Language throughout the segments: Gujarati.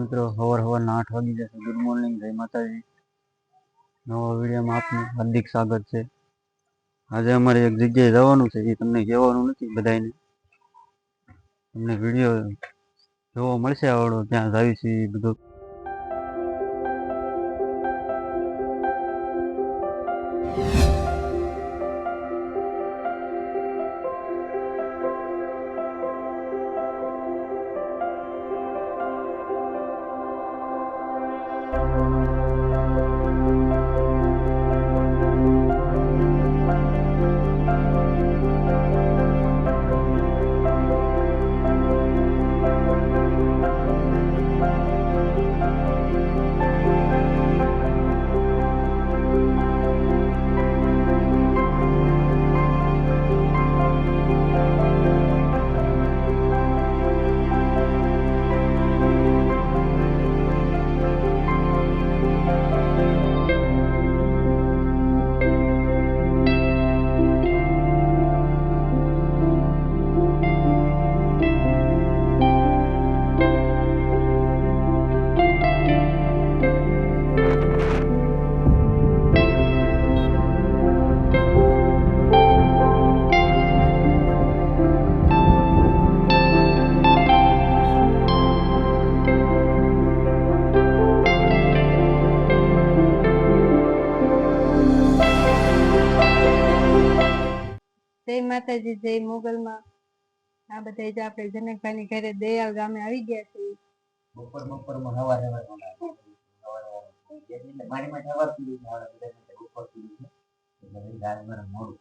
મિત્રો હવાર હવારના આઠ વાગી જશે. ગુડ મોર્નિંગ જય માતાજી. નવા વિડીયોમાં આપનું હાર્દિક સ્વાગત છે. આજે અમારે એક જગ્યાએ જવાનું છે, એ તમને કહેવાનું નથી બધાને તમને વીડિયો જોવા મળશે આવડો, ત્યાં જાવી છે એ બધું. જય માતાજી જય મોગલમાં. આ બધા જ આપણે જનકભાઈની ઘરે દયાળ ગામે આવી ગયા છીએ. બપોર બપોરમાં સવારે એટલે મારી માટે સવાર સુધી છે. હવે બધા માટે બપોર છે. એટલે પછી રાત મોડું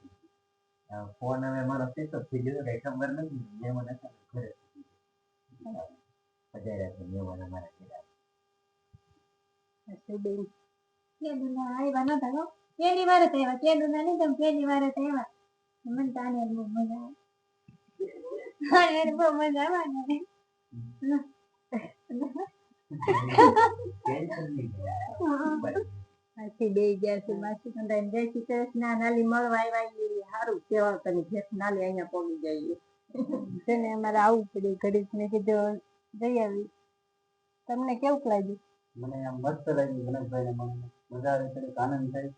ફોન હવે મારો ઓફ થઈ ગયો કઈ ખબર નથી મહેમાન હતા ઘરે પધાર્યા છે. મહેમાન અમારા ઘરે આવ્યા નતા પહેલી વાર થયા કેદુના નહીં તમે પહેલી વાર આવ્યા. મને તો બહુ મજા આવે આવે ને બે ગયા છે માસી કંદાઈ જય શ્રી કૃષ્ણ નાલી મળવા આવ્યા એ સારું કેવા તને ઘેર નાલી અહીંયા પહોંચી જઈએ છે ને અમારે આવવું પડ્યું ઘડીક મેં કીધું જઈ આવી તમને કેવું લાગ્યું મને આમ મસ્ત લાગ્યું ગણેશભાઈને મને. મજા આવી, થોડીક આનંદ થઈ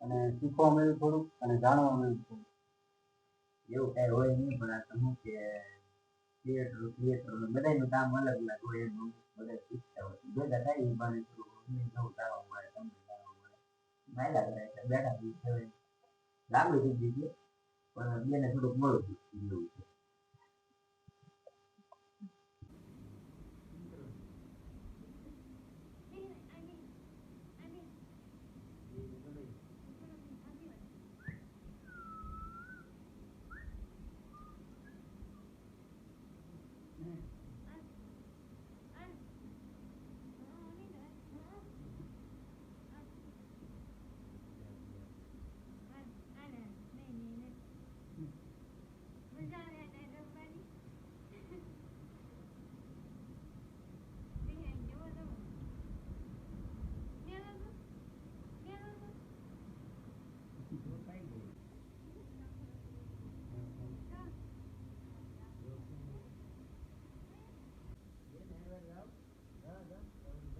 અને શીખવા મળ્યું થોડુંક અને જાણવા મળ્યું થોડુંક. એવું કઈ હોય નહીં, પણ આ શું કે થિયેટર થિયેટર બધાનું કામ અલગ અલગ હોય એનું બધા શીખતા હોય. ભેગા થાય એ બાને નવું જાણવા મળે, તમને જાણવા મળે. માયલા કરે એટલે બેઠા હવે લાંબુ થઈ ગયું છે, પણ બેને થોડુંક મોડું એવું છે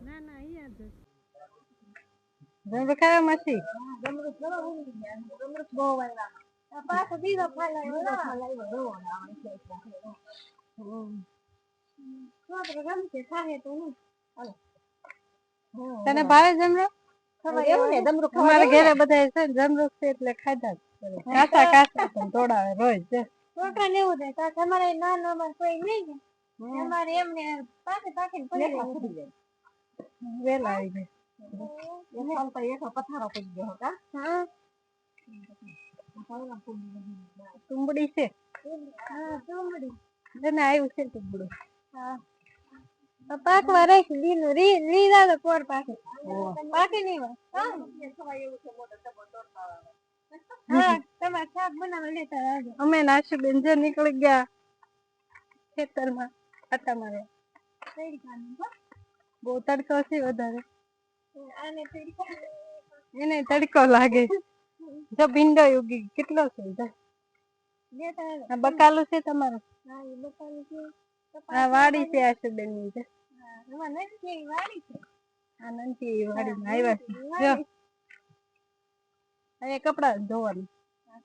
ના ના અહીંયા જ જમવા ખાવા માસી બહુ પાછો બીજો ના બહુ નહીં. તને ભાવે જમરો એવું ને જમરો અમારે ઘરે બધા છે જમરો છે એટલે ખાધા. કાચા કાચા પણ તોડાવે રોજ છે લેવું ને એવું થાય કારણ કે અમારે નાનો અમારે કોઈ નહીં ને. અમારે એમને પાકે પાકે પડી જાય. વેલા આવી જાય. પથારો પડી ગયો કા હા તુંબડી છે. હા ચોમડી એને આવ્યું છે તુંબડું. હા પાકવા રાખી લીલું રી લીલા તો પોર પાકે. પાકે નહીં હા. તમારે શાક બનાવવા લેતા આવજો. અમે નાશુબેન જે નીકળી ગયા ખેતરમાં આટા મારે? બહુ તડકો છે વધારે. એને તડકો લાગે. જો ભીંડો ઉગી કેટલો છે આ બકાલું છે તમારું? હા વાડી છે આ વાડી ની છે વાડી આવ્યા જો. કપડા ધોવાનું. આ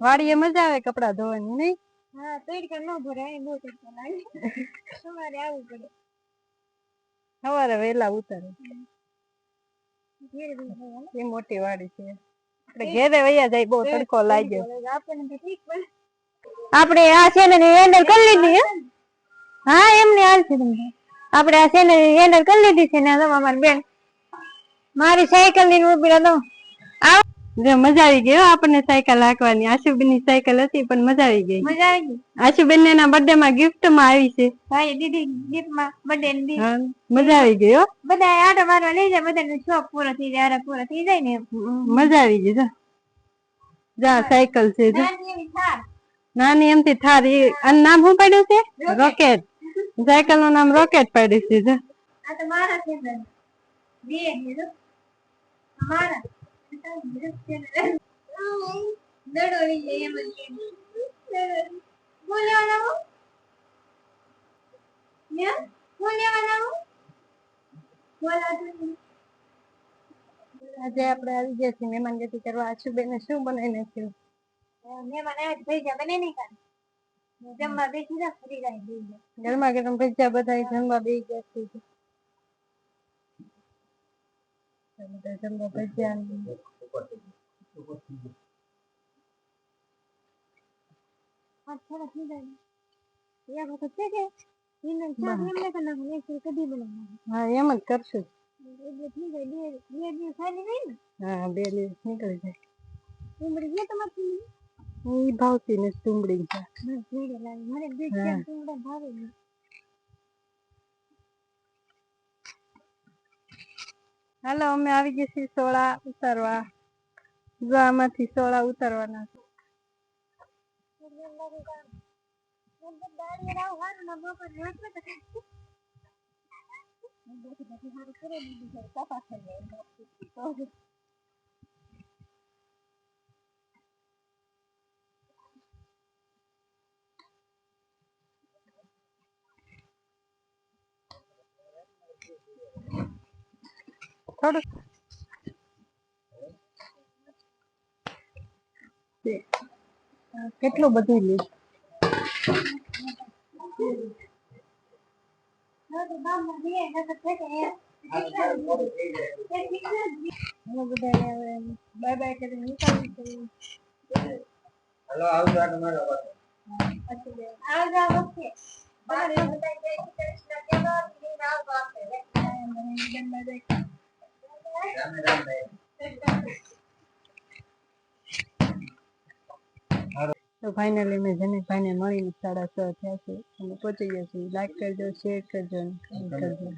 વાડીએ મજા આવે કપડા ધોવાની નહીં? હા તડકા ન ભરે બહુ તડકો લાગે. તમારે આવવું પડે. સવારે વહેલા ઉતારે? એ મોટી વાડી છે. આપણે ઘેરે વયા જાય બહુ તડકો લાગ્યો આપણે આ ચેનલ હેન્ડલ કરી લીધી હે. હા એમને હાલ છે તમને. આપણે આ ચેનલ હેન્ડલ કરી લીધી છે ને તમે અમારી બેન. મારી સાયકલની ઊભી રહો જો મજા આવી ગઈ હો આપણને સાયકલ હાંકવાની. આશુબેનની સાયકલ હતી પણ મજા આવી ગઈ. મજા આવી ગઈ. આશુબેન ને એના બર્થડે માં ગિફ્ટમાં આવી છે. ભાઈ દીદી ગિફ્ટમાં બર્થડે ની મજા આવી ગઈ હો. બધા આટો મારવા લઈ જાય બધાનો શોખ પૂરો થઈ જાય આરા પૂરો થઈ જાય ને મજા આવી ગઈ જો. જા સાયકલ છે જો. નાની એમથી થાર એ આનું નામ શું પડ્યું છે? રોકેટ સાયકલનું નામ રોકેટ પડ્યું છે જો. આ તો મારા છે બે જો. મારા. દડો લઈ જાય એમ જ બોલવાના ને બોલવાના બોલાતું આજે આપણે આવી ગયા છીએ મહેમાન ગતિ કરવા આશુબેન શું બનાવી નાખ્યું મહેમાન આવે તો પૈસા બને નહીં કાઢ જમવા બેસી જા ફરી જાય દઈ જાય ગરમા ગરમ ભજીયા બધા જમવા બેસી ગયા છે બધા જમવા ભજીયા ને આ થોડા થઈ જાય એ વખત છે કે એને શાક એમને કરી નાખું એક કઢી બનાવવાનું હા એમ જ કરશું એટલે થઈ જાય બે બે દિવસ ખાલી રહી ને હા બે દિવસ નીકળી જાય ઉમરી ગયા તમારે ઈ ભાવતી ને ડુંગળી છે મને ભીડે લાગે મને બે હા. ચાર તુંડા ભાવે હાલો અમે આવી ગયા છીએ સોળા ઉતારવા જો સોળા ઉતારવાના છે. એમ લાગે કે આમ એમ તો દાળિયે રાવ હારું ના બપોર રોજમાં તો ખાય. બેઠી બેઠી હારું કરી દીધું છે તપાસ થઈ જાય તો થોડુંક તે, આ કેટલું બધું લે હવે તો ગામમાં જઈએ ને તો છે કે એ એક દીકરા જ છે. અમે બધાને હવે બાય બાય કરીને નીકળવું છે હલો આવજો તમારો આવજો બહાર એ બધા જય શ્રી કૃષ્ણ લઈને આવજો આપણે રામે રામ ભાઈ તો ફાઇનલી મેં જનકભાઈને મળીને સાડા છ થયા છે. અને પહોંચી ગયા છીએ લાઈક કરજો શેર કરજો કરજો.